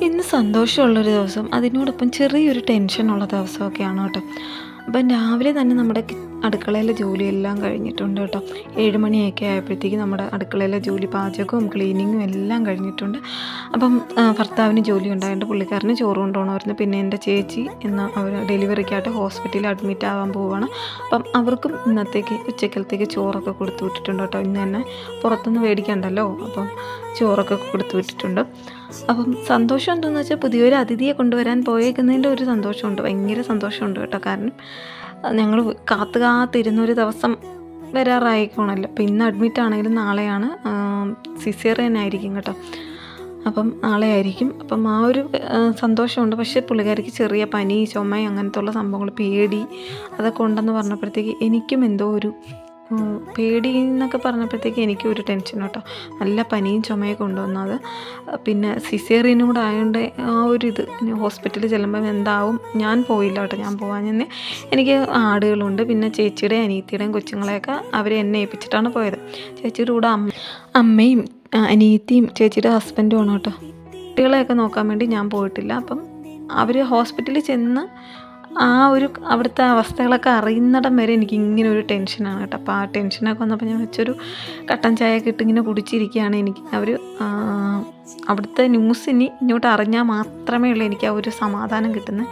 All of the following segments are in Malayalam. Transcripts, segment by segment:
ഇന്ന് സന്തോഷമുള്ളൊരു ദിവസം. അതിനോടൊപ്പം ചെറിയൊരു ടെൻഷനുള്ള ദിവസമൊക്കെയാണ് കേട്ടോ. അപ്പം രാവിലെ തന്നെ നമ്മുടെ അടുക്കളയിലെ ജോലിയെല്ലാം കഴിഞ്ഞിട്ടുണ്ട് കേട്ടോ. ഏഴ് മണിയൊക്കെ ആയപ്പോഴത്തേക്ക് നമ്മുടെ അടുക്കളയിലെ ജോലി പാചകവും ക്ലീനിങ്ങും എല്ലാം കഴിഞ്ഞിട്ടുണ്ട്. അപ്പം ഭർത്താവിന് ജോലി ഉണ്ടായതുകൊണ്ട് പുള്ളിക്കാരന് ചോറ് കൊണ്ടുപോകണമായിരുന്നു. പിന്നെ എന്റെ ചേച്ചി എന്ന അവർ ഡെലിവറിക്കായിട്ട് ഹോസ്പിറ്റലിൽ അഡ്മിറ്റ് ആവാൻ പോവുകയാണ്. അപ്പം അവർക്കും ഇന്നത്തേക്ക് ഉച്ചക്കലത്തേക്ക് ചോറൊക്കെ കൊടുത്തു വിട്ടിട്ടുണ്ട് കേട്ടോ. ഇന്ന് തന്നെ പുറത്തുനിന്ന് മേടിക്കണ്ടല്ലോ? അപ്പം ചോറൊക്കെ കൊടുത്തു വിട്ടിട്ടുണ്ട്. അപ്പം സന്തോഷം എന്തെന്ന് വെച്ചാൽ പുതിയൊരു അതിഥിയെ കൊണ്ടുവരാൻ പോയേക്കുന്നതിന്റെ ഒരു സന്തോഷമുണ്ട്. ഭയങ്കര സന്തോഷമുണ്ട് കേട്ടോ. കാരണം ഞങ്ങൾ കാത്തു കാത്തിരുന്നൊരു ദിവസം വരാറായിക്കോണല്ലോ. അപ്പം ഇന്ന് അഡ്മിറ്റ് ആണെങ്കിലും നാളെയാണ് സിസേറിയൻ ആയിരിക്കും കേട്ടോ. അപ്പം നാളെ ആയിരിക്കും. അപ്പം ആ ഒരു സന്തോഷമുണ്ട്. പക്ഷേ പുള്ളിക്കാരിക്ക് ചെറിയ പനി ചുമ അങ്ങനത്തെ ഉള്ള സംഭവങ്ങൾ പേടി അതൊക്കെ ഉണ്ടെന്ന് പറഞ്ഞപ്പോഴത്തേക്ക് എനിക്കും എന്തോ ഒരു പേടി എന്നൊക്കെ പറഞ്ഞപ്പോഴത്തേക്ക് എനിക്കും ഒരു ടെൻഷൻ കേട്ടോ നല്ല പനിയും ചുമയൊക്കെ കൊണ്ടുവന്നത് പിന്നെ സിസേറിയനും കൂടെ ആയതുകൊണ്ട് ആ ഒരു ഇത്. ഹോസ്പിറ്റലിൽ ചെല്ലുമ്പം എന്താവും? ഞാൻ പോയില്ല കേട്ടോ ഞാൻ പോകാൻ തന്നെ എനിക്ക് ആടുകളുണ്ട് പിന്നെ ചേച്ചിയുടെയും അനിയത്തിയുടെയും കൊച്ചുങ്ങളെയൊക്കെ അവർ എന്നെ ഏൽപ്പിച്ചിട്ടാണ് പോയത്. ചേച്ചിയുടെ കൂടെ അമ്മ അമ്മയും അനിയത്തിയും ചേച്ചിയുടെ ഹസ്ബൻഡും ആണ് കേട്ടോ. കുട്ടികളെയൊക്കെ നോക്കാൻ വേണ്ടി ഞാൻ പോയിട്ടില്ല. അപ്പം അവർ ഹോസ്പിറ്റലിൽ ചെന്ന് ആ ഒരു അവിടുത്തെ അവസ്ഥകളൊക്കെ അറിയുന്നിടം വരെ എനിക്ക് ഇങ്ങനെ ഒരു ടെൻഷനാണ് കേട്ടോ. അപ്പോൾ ആ ടെൻഷനൊക്കെ വന്നപ്പോൾ ഞാൻ വെച്ചൊരു കട്ടൻ ചായ ഇട്ട് ഇങ്ങനെ കുടിച്ചിരിക്കുകയാണ് എനിക്ക്. അവർ അവിടുത്തെ ന്യൂസ് ഇനി ഇങ്ങോട്ട് അറിഞ്ഞാൽ മാത്രമേ ഉള്ളൂ എനിക്ക് ആ ഒരു സമാധാനം കിട്ടുന്നത്.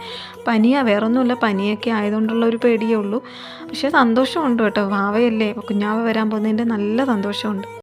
പനിയാ വേറൊന്നുമില്ല. പനിയൊക്കെ ആയതുകൊണ്ടുള്ള ഒരു പേടിയേ ഉള്ളൂ. പക്ഷേ സന്തോഷമുണ്ട് കേട്ടോ. വാവയല്ലേ കുഞ്ഞാവ വരാൻ പോകുന്നതിന്റെ നല്ല സന്തോഷമുണ്ട്.